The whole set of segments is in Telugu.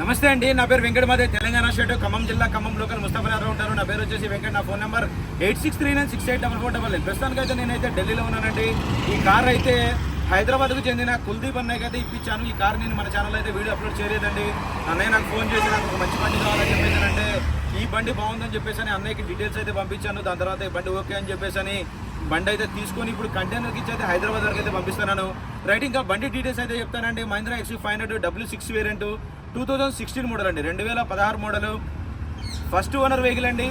నమస్తే అండి నా పేరు వెంకటమాదే తెలంగాణ స్టేట్ ఖమ్మం జిల్లా ఖమ్మం లోకల్ ముస్తాఫర్ ఉంటారు. నా పేరు వచ్చేసి వెంకట నా phone number eight six three nine six eight double four double ప్రస్తుతానికి అయితే నేనైతే ఢిల్లీలో ఉన్నానండి. ఈ కార్ అయితే హైదరాబాద్కు చెందిన కుల్దీప్ అన్నయ్యకి అయితే ఇప్పించాను. ఈ కార్ నేను మన ఛానల్ అయితే వీడియో అప్లోడ్ చేయలేదండి. అన్నయ్య నాకు ఫోన్ చేసి నాకు ఒక మంచి బండి కావాలని చెప్పేసి అంటే ఈ బండి బాగుందని చెప్పేసి అని అన్నయ్యకి డీటెయిల్స్ అయితే పంపించాను. దాని తర్వాత ఈ బండి ఓకే అని చెప్పేసి అని బండి అయితే తీసుకొని ఇప్పుడు కంటైనర్కి ఇచ్చి అయితే హైదరాబాద్ వరకు అయితే పంపిస్తున్నాను. రైట్ ఇంకా బండి డీటెయిల్స్ అయితే చెప్తానండి. Mahindra X five hundred W six variant two thousand sixteen model అండి. రెండు వేల పదహారు మోడల్ ఫస్ట్ ఓనర్ వెహికల్ అండి.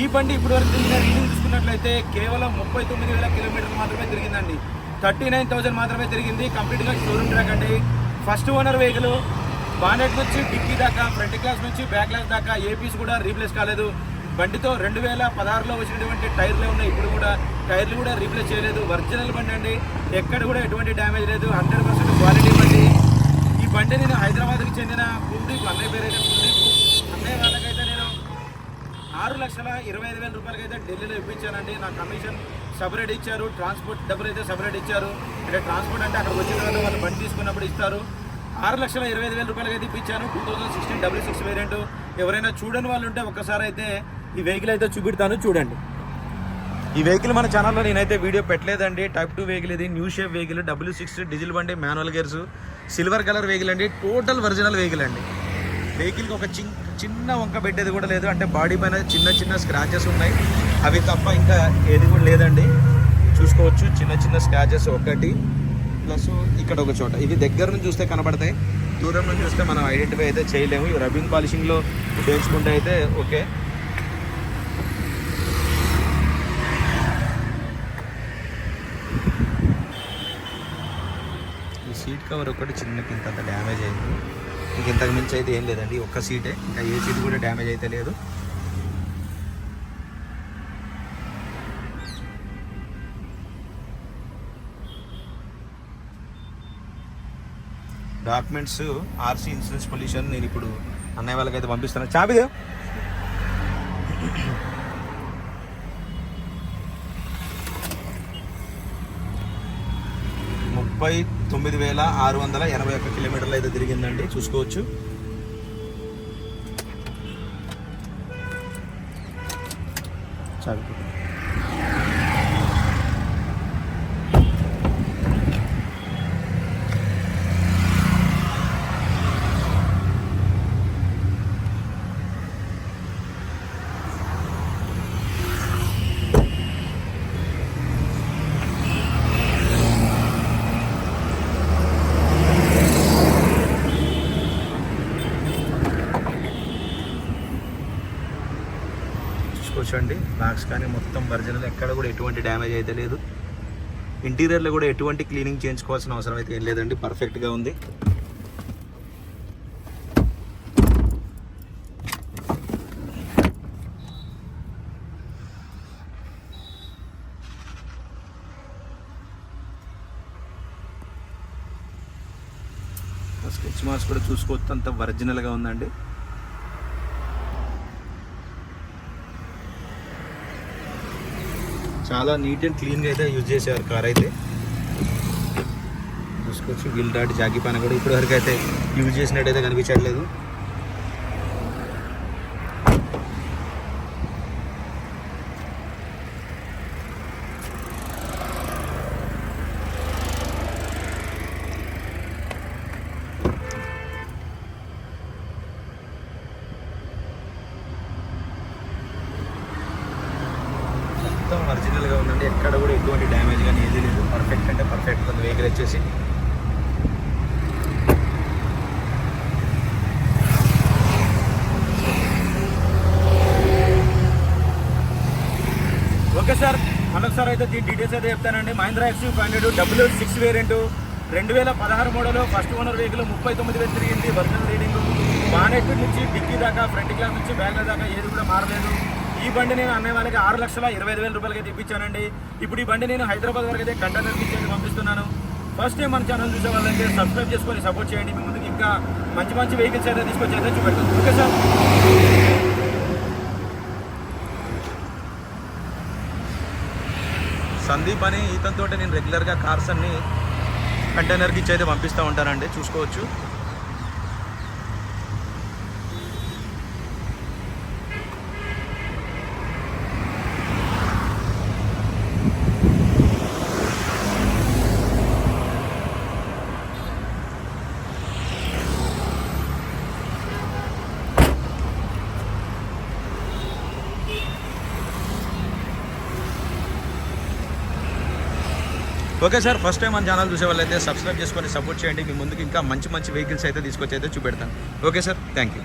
ఈ బండి ఇప్పుడు వరకు తిరిగిన రీడింగ్ చూసుకున్నట్లయితే కేవలం ముప్పై తొమ్మిది వేల కిలోమీటర్లు మాత్రమే తిరిగిందండి. థర్టీ నైన్ థౌజండ్ మాత్రమే తిరిగింది. కంప్లీట్గా షోరూమ్ ట్రాక్ అండి. ఫస్ట్ ఓనర్ వెహికల్ బానెట్ నుంచి డిక్కీ దాకా ఫ్రంట్ క్లాస్ నుంచి బ్యాక్ క్లాస్ దాకా ఏ పీస్ కూడా రీప్లేస్ కాలేదు. బండితో రెండు వేల పదహారులో వచ్చినటువంటి టైర్లు ఉన్నాయి. ఇప్పుడు కూడా టైర్లు కూడా రీప్లేస్ చేయలేదు. ఒరిజినల్ బండి అండి. ఎక్కడ కూడా ఎటువంటి డ్యామేజ్ లేదు. హండ్రెడ్ పర్సెంట్ క్వాలిటీ బండి నేను హైదరాబాద్కి చెందిన కుల్దీప్ అన్నయ్య పేరైతే కుల్దీప్ అన్నయ్య వాళ్ళకైతే నేను ఆరు లక్షల ఇరవై ఐదు వేల రూపాయలకైతే ఢిల్లీలో ఇప్పించానండి. నా కమిషన్ సపరేట్ ఇచ్చారు. ట్రాన్స్పోర్ట్ డబ్బులు అయితే సపరేట్ ఇచ్చారు. అంటే ట్రాన్స్పోర్ట్ అంటే అక్కడ వచ్చిన తర్వాత వాళ్ళు బండి తీసుకున్నప్పుడు ఇస్తారు. ఆరు లక్షల ఇరవై ఐదు వేల రూపాయలకి అయితే ఇప్పించాను. Two thousand sixteen W six variant. ఎవరైనా చూడని వాళ్ళు ఉంటే ఒక్కసారి అయితే ఈ వెహికల్ అయితే చూపెడతాను. చూడండి. ఈ వెహికల్ మన ఛానల్లో నేనైతే వీడియో పెట్టలేదండి. టైప్ టూ వెహికల్ ఇది. New shape vehicle. W six diesel బండి manual gears. Silver colour vehicle అండి టోటల్ ఒరిజినల్ వెహికల్ అండి. వెహికల్కి ఒక చిన్ చిన్న వంక పెట్టేది కూడా లేదు అంటే బాడీ పైన చిన్న చిన్న స్క్రాచెస్ ఉన్నాయి. అవి తప్ప ఇంకా ఏది కూడా లేదండి. చూసుకోవచ్చు చిన్న చిన్న స్క్రాచెస్ ఒకటి ప్లస్ ఇక్కడ ఒక చోట. ఇవి దగ్గర నుంచి చూస్తే కనబడతాయి. దూరం నుంచి చూస్తే మనం ఐడెంటిఫై అయితే చేయలేము. ఇవి రబ్బింగ్ పాలిషింగ్లో ఉపయోగించుకుంటే అయితే ఓకే ఈ సీట్ కవర్ ఒకటి చిన్న ఇంత డ్యామేజ్ అయింది. ఇంక ఇంతకు మించి అయితే ఏం లేదండి ఒక్క సీటే ఇంకా ఏ సీట్ కూడా డ్యామేజ్ అయితే లేదు. డాక్యుమెంట్స్ ఆర్సీ ఇన్సూరెన్స్ పొల్యూషన్ నేను ఇప్పుడు అన్నయ్య వాళ్ళకైతే పంపిస్తున్నాను చాపిదేవ్ ముప్పై తొమ్మిది వేల ఆరు వందల ఎనభై ఒక్క కిలోమీటర్లు అయితే తిరిగిందండి. చూసుకోవచ్చు. చాలు. కూర్చోండి బాక్స్ కానీ మొత్తం ఒరిజినల్ ఎక్కడ కూడా ఎటువంటి డ్యామేజ్ అయితే లేదు. ఇంటీరియర్లో కూడా ఎటువంటి క్లీనింగ్ చేయించుకోవాల్సిన అవసరం అయితే ఏం లేదండి. పర్ఫెక్ట్గా ఉంది. స్కెచ్ మార్క్స్ కూడా చూసుకోవచ్చు అంత ఒరిజినల్గా ఉందండి. చాలా నీట్ అండ్ క్లీన్గా అయితే యూజ్ చేసేవారు కార్ అయితే. చూసుకోవచ్చు గిల్ డాట్ జాకీ పైన కూడా ఇప్పటివరకు అయితే యూజ్ చేసినట్టయితే కనిపించట్లేదు మొత్తం ఒరిజినల్గా ఉందండి ఎక్కడ కూడా ఎటువంటి డ్యామేజ్ కానీ ఏది లేదు. పర్ఫెక్ట్ అంటే పర్ఫెక్ట్ కొంత వెహికల్ వచ్చేసి. Okay sir. మరొకసారి అయితే దీని డీటెయిల్స్ అయితే చెప్తానండి. Mahindra X five hundred W six variant రెండు వేల పదహారు మోడల్ ఫస్ట్ ఓనర్ వెహికల్ ముప్పై తొమ్మిది వేలు తిరిగింది. ఒరిజినల్ రీడింగ్ బానెట్ నుంచి డిక్కీ దాకా ఫ్రంట్ క్లాస్ నుంచి బ్యాగ్ దాకా ఏది కూడా మారలేదు. ఈ బండి నేను అన్నయ్య వాళ్ళకి ఆరు లక్షల ఇరవై ఐదు వేల రూపాయలకి అయితే ఇప్పించానండి ఇప్పుడు ఈ బండి నేను హైదరాబాద్ వరకు అయితే కంటైనర్కి ఇచ్చేసి పంపిస్తున్నాను. ఫస్ట్ టైం మన ఛానల్ చూసే వాళ్ళైతే సబ్స్క్రైబ్ చేసుకొని సపోర్ట్ చేయండి. మీ ముందుకు ఇంకా మంచి మంచి వెహికల్స్ అయితే తీసుకొచ్చి అయితే చూపెడతాను. ఓకే సార్ సందీప్ అని ఇతనితో నేను రెగ్యులర్గా కార్స్ అన్ని కంటైనర్కి ఇచ్చి అయితే పంపిస్తూ ఉంటానండి. చూసుకోవచ్చు. ఓకే సార్ ఫస్ట్ టైం మన ఛానల్ చూసే వాళ్ళైతే సబ్స్క్రైబ్ చేసుకొని సపోర్ట్ చేయండి. మీ ముందుకు ఇంకా మంచి మంచి వెహికల్స్ అయితే తీసుకొచ్చి అయితే చూపెడతాను. Okay sir thank you